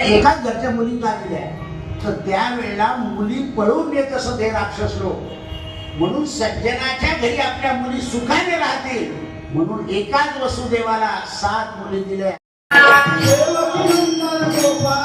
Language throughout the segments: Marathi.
एकाच घरच्या मुलींना दिल्या तर त्यावेळेला मुली पळून येत असं ते राक्षस लोक. म्हणून सज्जनाच्या घरी आपल्या मुली सुखाने राहतील. म्हणून एकाच वसुदेवाला सात मुली दिल्या. గోపా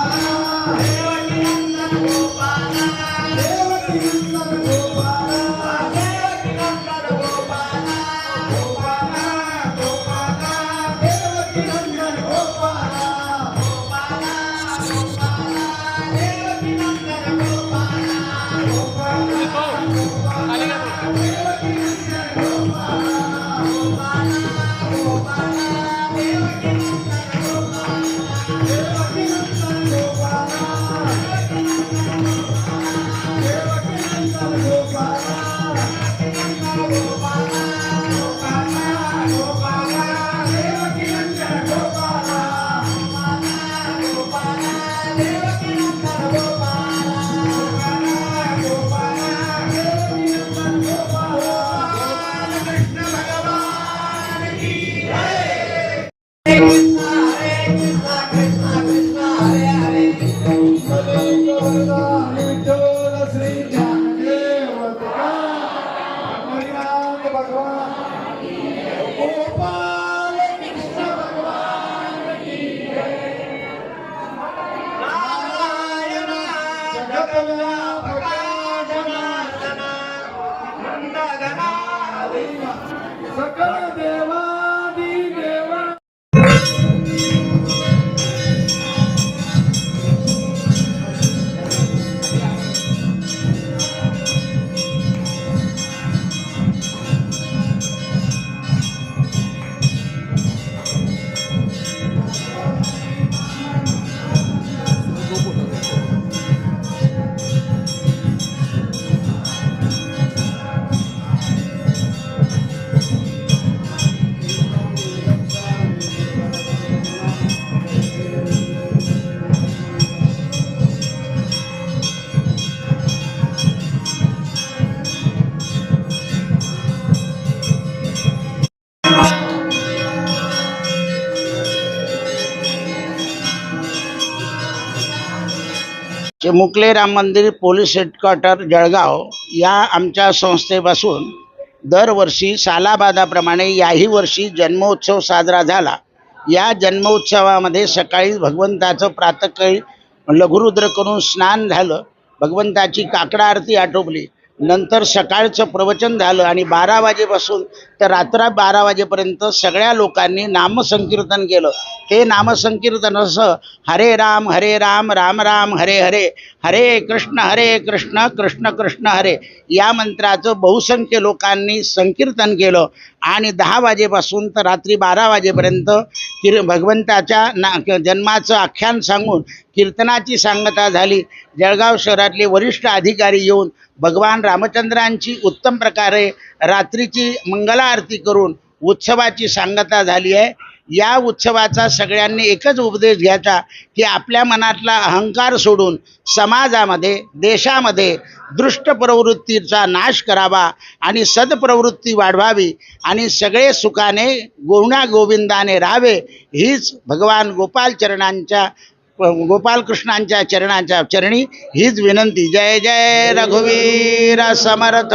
सकळ देवादी चिमुकले राम मंदिर पोलीस हेडक्वार्टर जळगाव या आमच्या संस्थेपासून दरवर्षी सालाबादाप्रमाणे याही वर्षी जन्मोत्सव साजरा झाला. या जन्मोत्सवामध्ये सकाळी भगवंताचं प्रातःकाळी लघुरुद्र करून स्नान झालं. भगवंताची काकडा आरती आटोपली. नंतर सकाळचं प्रवचन झालं आणि बारा वाजेपासून तर रात्र बारा वाजेपर्यंत सगळ्या लोकांनी नामसंकीर्तन केलं. हे नामसंकीर्तन असं हरे राम हरे राम राम राम हरे हरे हरे कृष्ण हरे कृष्ण कृष्ण कृष्ण हरे. या मंत्राचं बहुसंख्य लोकांनी संकीर्तन केलं. आणि दहा वाजेपासून तर रात्री बारा वाजेपर्यंत किर भगवंताच्या ना जन्माचं आख्यान सांगून कीर्तनाची सांगता झाली. जळगाव शहरातले वरिष्ठ अधिकारी येऊन भगवान रामचंद्रांची उत्तम प्रकारे रात्रीची मंगला आरती करून उत्सवाची सांगता झाली आहे. या उत्सवाचा सगळ्यांनी एकच उपदेश घ्यायचा की आपल्या मनातला अहंकार सोडून समाजामध्ये देशामध्ये दृष्ट प्रवृत्तीचा नाश करावा आणि सदप्रवृत्ती वाढवावी आणि सगळे सुखाने गोवण्या गोविंदाने राहावे हीच भगवान गोपाल चरणांच्या गोपालकृष्णांच्या चरणाच्या चरणी हीच विनंती. जय जय रघुवीर समर्थ.